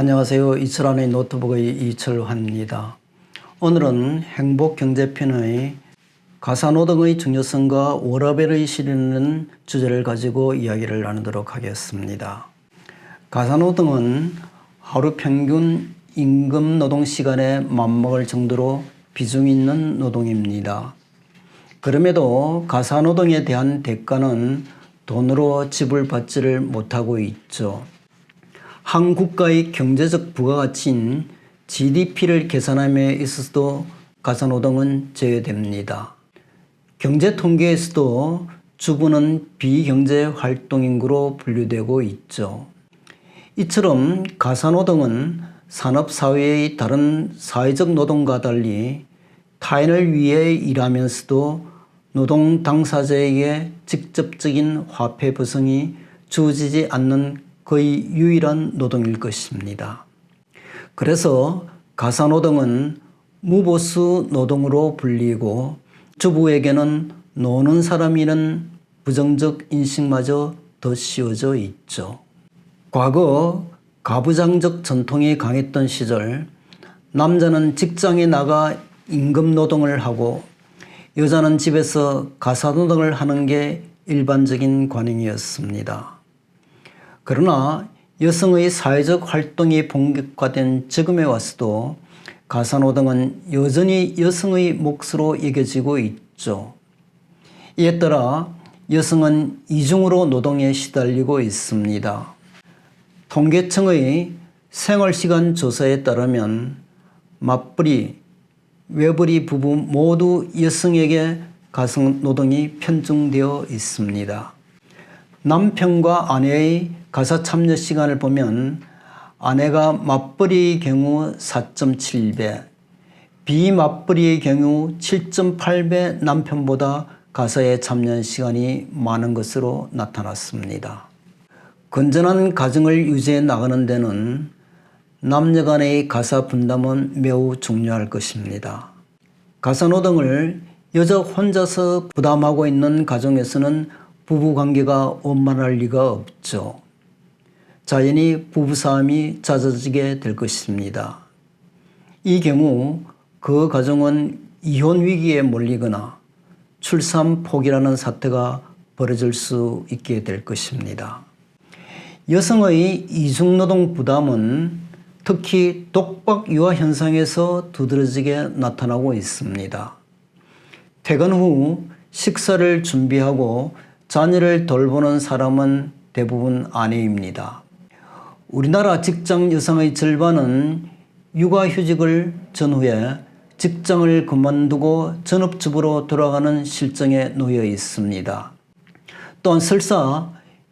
안녕하세요. 이철환의 노트북의 이철환입니다. 오늘은 행복경제편의 가사노동의 중요성과 워라벨의 실현은 주제를 가지고 이야기를 나누도록 하겠습니다. 가사노동은 하루 평균 임금 노동 시간에 맞먹을 정도로 비중 있는 노동입니다. 그럼에도 가사노동에 대한 대가는 돈으로 지불받지를 못하고 있죠. 한 국가의 경제적 부가가치인 GDP를 계산함에 있어서도 가사노동은 제외됩니다. 경제 통계에서도 주부는 비경제 활동인구로 분류되고 있죠. 이처럼 가사노동은 산업사회의 다른 사회적 노동과 달리 타인을 위해 일하면서도 노동 당사자에게 직접적인 화폐 보상이 주어지지 않는 거의 유일한 노동일 것입니다. 그래서 가사노동은 무보수 노동으로 불리고 주부에게는 노는 사람이는 부정적 인식마저 더 씌워져 있죠. 과거 가부장적 전통이 강했던 시절 남자는 직장에 나가 임금 노동을 하고 여자는 집에서 가사노동을 하는 게 일반적인 관행이었습니다. 그러나 여성의 사회적 활동이 본격화된 지금에 와서도 가사노동은 여전히 여성의 몫으로 여겨지고 있죠. 이에 따라 여성은 이중으로 노동에 시달리고 있습니다. 통계청의 생활시간 조사에 따르면 맞벌이, 외벌이 부부 모두 여성에게 가사노동이 편중되어 있습니다. 남편과 아내의 가사 참여 시간을 보면 아내가 맞벌이의 경우 4.7배, 비맞벌이의 경우 7.8배 남편보다 가사에 참여한 시간이 많은 것으로 나타났습니다. 건전한 가정을 유지해 나가는 데는 남녀 간의 가사 분담은 매우 중요할 것입니다. 가사 노동을 여자 혼자서 부담하고 있는 가정에서는 부부 관계가 원만할 리가 없죠. 자연히 부부싸움이 잦아지게 될 것입니다. 이 경우 그 가정은 이혼 위기에 몰리거나 출산 포기라는 사태가 벌어질 수 있게 될 것입니다. 여성의 이중노동 부담은 특히 독박 유아 현상에서 두드러지게 나타나고 있습니다. 퇴근 후 식사를 준비하고 자녀를 돌보는 사람은 대부분 아내입니다. 우리나라 직장 여성의 절반은 육아휴직을 전후에 직장을 그만두고 전업주부로 돌아가는 실정에 놓여 있습니다. 또한 설사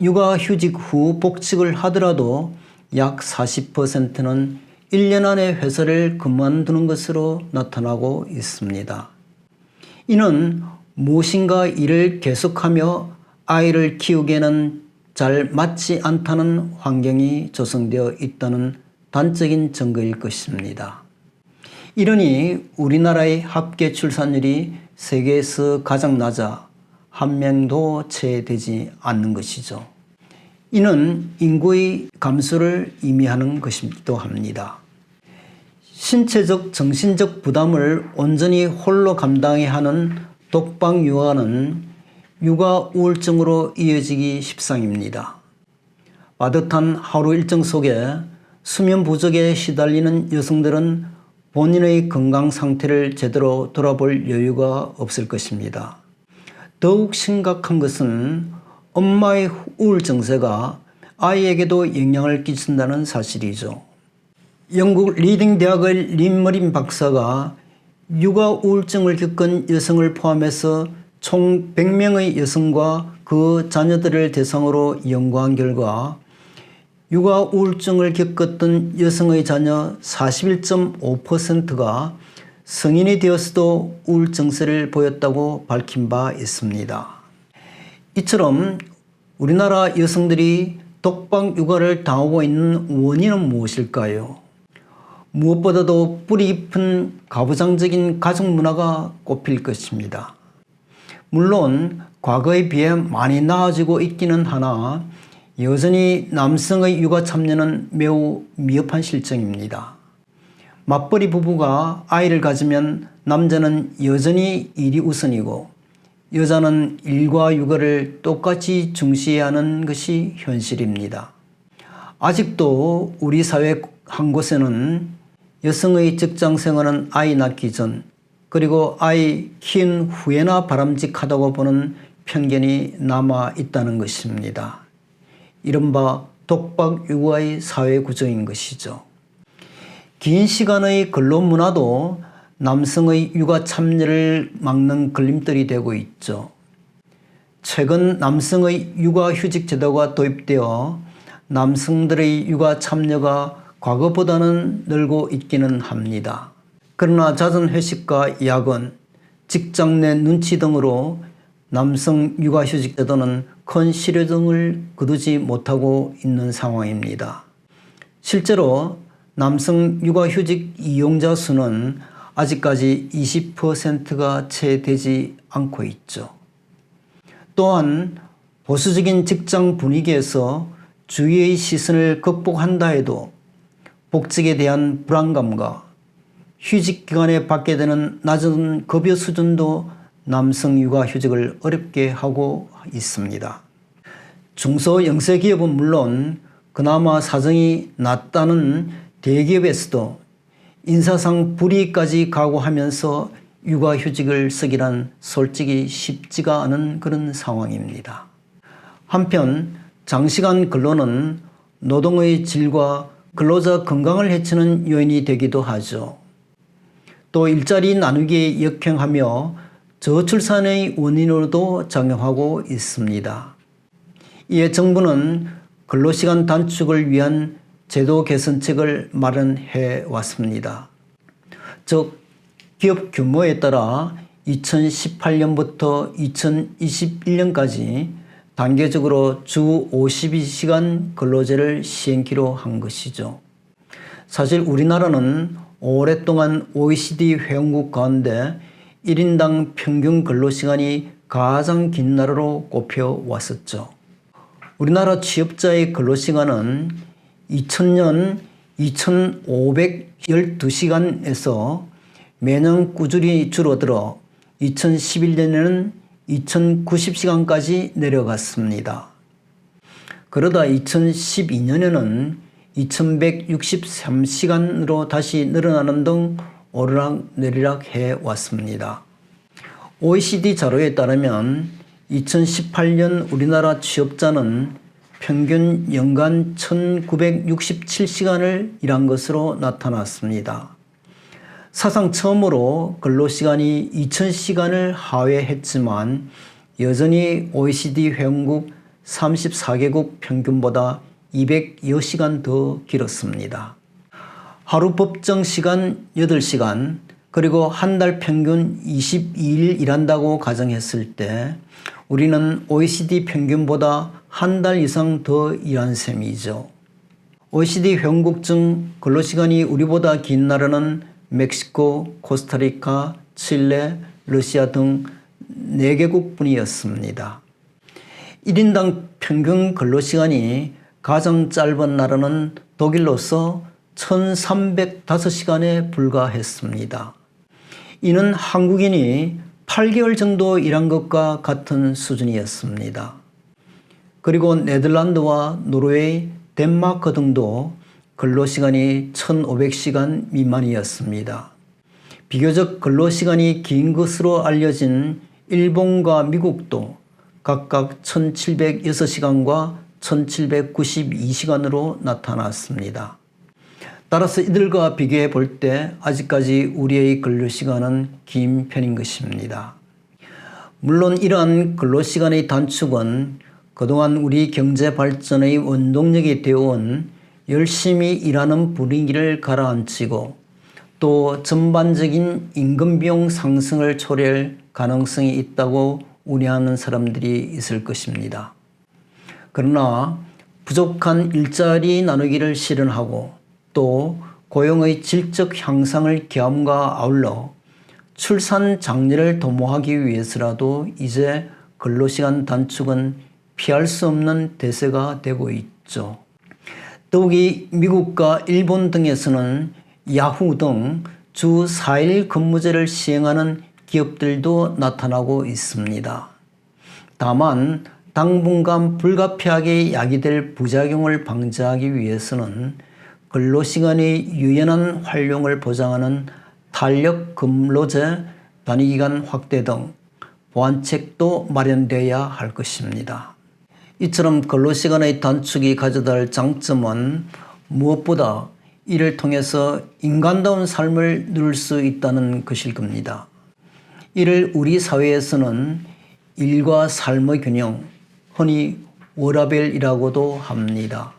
육아휴직 후 복직을 하더라도 약 40%는 1년 안에 회사를 그만두는 것으로 나타나고 있습니다. 이는 무엇인가 일을 계속하며 아이를 키우기에는 잘 맞지 않다는 환경이 조성되어 있다는 단적인 증거일 것입니다. 이러니 우리나라의 합계 출산율이 세계에서 가장 낮아 한 명도 채 되지 않는 것이죠. 이는 인구의 감소를 의미하는 것이기도 합니다. 신체적, 정신적 부담을 온전히 홀로 감당해야 하는 독방 육아는 육아 우울증으로 이어지기 십상입니다. 빠듯한 하루 일정 속에 수면 부족에 시달리는 여성들은 본인의 건강 상태를 제대로 돌아볼 여유가 없을 것입니다. 더욱 심각한 것은 엄마의 우울 증세가 아이에게도 영향을 끼친다는 사실이죠. 영국 리딩 대학의 림머린 박사가 육아 우울증을 겪은 여성을 포함해서 총 100명의 여성과 그 자녀들을 대상으로 연구한 결과 육아 우울증을 겪었던 여성의 자녀 41.5%가 성인이 되었어도 우울 증세를 보였다고 밝힌 바 있습니다. 이처럼 우리나라 여성들이 독방 육아를 당하고 있는 원인은 무엇일까요? 무엇보다도 뿌리 깊은 가부장적인 가정 문화가 꼽힐 것입니다. 물론 과거에 비해 많이 나아지고 있기는 하나 여전히 남성의 육아 참여는 매우 미흡한 실정입니다. 맞벌이 부부가 아이를 가지면 남자는 여전히 일이 우선이고 여자는 일과 육아를 똑같이 중시해야 하는 것이 현실입니다. 아직도 우리 사회 한 곳에는 여성의 직장 생활은 아이 낳기 전 그리고 아이 키운 후에나 바람직하다고 보는 편견이 남아 있다는 것입니다. 이른바 독박 육아의 사회 구조인 것이죠. 긴 시간의 근로 문화도 남성의 육아 참여를 막는 걸림돌이 되고 있죠. 최근 남성의 육아 휴직 제도가 도입되어 남성들의 육아 참여가 과거보다는 늘고 있기는 합니다. 그러나 잦은 회식과 야근, 직장 내 눈치 등으로 남성 육아휴직 제도는 큰 실효등을 거두지 못하고 있는 상황입니다. 실제로 남성 육아휴직 이용자 수는 아직까지 20%가 채 되지 않고 있죠. 또한 보수적인 직장 분위기에서 주위의 시선을 극복한다 해도 복직에 대한 불안감과 휴직 기간에 받게 되는 낮은 급여 수준도 남성 육아 휴직을 어렵게 하고 있습니다. 중소 영세 기업은 물론 그나마 사정이 낫다는 대기업에서도 인사상 불이익까지 각오하면서 육아휴직을 쓰기란 솔직히 쉽지가 않은 그런 상황입니다. 한편 장시간 근로는 노동의 질과 근로자 건강을 해치는 요인이 되기도 하죠. 또 일자리 나누기에 역행하며 저출산의 원인으로도 작용하고 있습니다. 이에 정부는 근로시간 단축을 위한 제도 개선책을 마련해 왔습니다. 즉, 기업 규모에 따라 2018년부터 2021년까지 단계적으로 주 52시간 근로제를 시행키로 한 것이죠. 사실 우리나라는 오랫동안 OECD 회원국 가운데 1인당 평균 근로시간이 가장 긴 나라로 꼽혀왔었죠. 우리나라 취업자의 근로시간은 2000년 2512시간에서 매년 꾸준히 줄어들어 2011년에는 2090시간까지 내려갔습니다. 그러다 2012년에는 2163시간으로 다시 늘어나는 등 오르락 내리락 해 왔습니다. OECD 자료에 따르면 2018년 우리나라 취업자는 평균 연간 1967시간을 일한 것으로 나타났습니다. 사상 처음으로 근로시간이 2000시간을 하회했지만 여전히 OECD 회원국 34개국 평균보다 200여 시간 더 길었습니다. 하루 법정 시간 8시간 그리고 한 달 평균 22일 일한다고 가정했을 때 우리는 OECD 평균보다 한 달 이상 더 일한 셈이죠. OECD 회원국 중 근로시간이 우리보다 긴 나라는 멕시코, 코스타리카, 칠레, 러시아 등 4개국 뿐이었습니다. 1인당 평균 근로시간이 가장 짧은 나라는 독일로서 1305시간에 불과했습니다. 이는 한국인이 8개월 정도 일한 것과 같은 수준이었습니다. 그리고 네덜란드와 노르웨이, 덴마크 등도 근로시간이 1500시간 미만이었습니다. 비교적 근로시간이 긴 것으로 알려진 일본과 미국도 각각 1706시간과 1792시간으로 나타났습니다. 따라서 이들과 비교해 볼 때 아직까지 우리의 근로 시간은 긴 편인 것입니다. 물론 이러한 근로 시간의 단축은 그동안 우리 경제 발전의 원동력이 되어온 열심히 일하는 분위기를 가라앉히고 또 전반적인 임금 비용 상승을 초래할 가능성이 있다고 우려하는 사람들이 있을 것입니다. 그러나 부족한 일자리 나누기를 실현하고 또 고용의 질적 향상을 기함과 아울러 출산 장려를 도모하기 위해서라도 이제 근로시간 단축은 피할 수 없는 대세가 되고 있죠. 더욱이 미국과 일본 등에서는 야후 등 주 4일 근무제를 시행하는 기업들도 나타나고 있습니다. 다만 당분간 불가피하게 야기될 부작용을 방지하기 위해서는 근로시간의 유연한 활용을 보장하는 탄력 근로제 단위기간 확대 등 보완책도 마련되어야 할 것입니다. 이처럼 근로시간의 단축이 가져다 할 장점은 무엇보다 이를 통해서 인간다운 삶을 누릴 수 있다는 것일 겁니다. 이를 우리 사회에서는 일과 삶의 균형, 흔히 워라벨이라고도 합니다.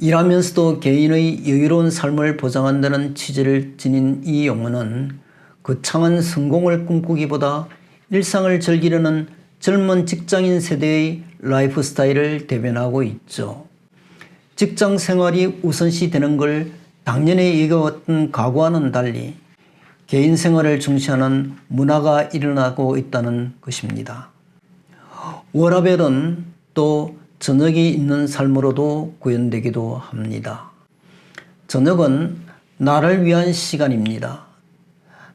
일하면서도 개인의 여유로운 삶을 보장한다는 취지를 지닌 이 용어는 거창한 성공을 꿈꾸기보다 일상을 즐기려는 젊은 직장인 세대의 라이프 스타일을 대변하고 있죠. 직장 생활이 우선시 되는 걸 당연히 여겨왔던 과거와는 달리 개인 생활을 중시하는 문화가 일어나고 있다는 것입니다. 워라벨은 또 저녁이 있는 삶으로도 구현되기도 합니다. 저녁은 나를 위한 시간입니다.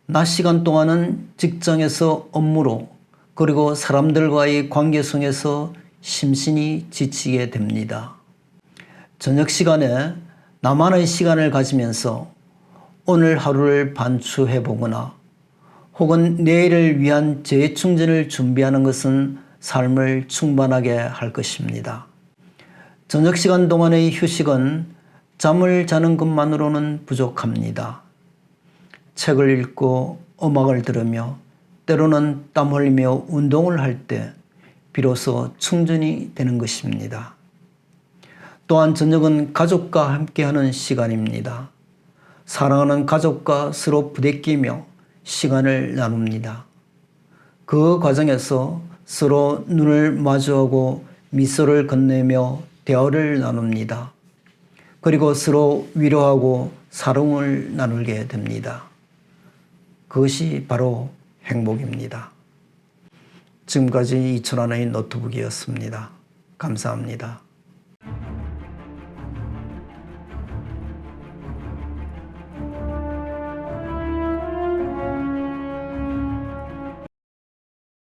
낮 시간 동안은 직장에서 업무로 그리고 사람들과의 관계 속에서 심신이 지치게 됩니다. 저녁 시간에 나만의 시간을 가지면서 오늘 하루를 반추해 보거나 혹은 내일을 위한 재충전을 준비하는 것은 삶을 충만하게 할 것입니다. 저녁 시간 동안의 휴식은 잠을 자는 것만으로는 부족합니다. 책을 읽고 음악을 들으며 때로는 땀 흘리며 운동을 할 때 비로소 충전이 되는 것입니다. 또한 저녁은 가족과 함께하는 시간입니다. 사랑하는 가족과 서로 부대끼며 시간을 나눕니다. 그 과정에서 서로 눈을 마주하고 미소를 건네며 대화를 나눕니다. 그리고 서로 위로하고 사랑을 나누게 됩니다. 그것이 바로 행복입니다. 지금까지 이천원의 노트북이었습니다. 감사합니다.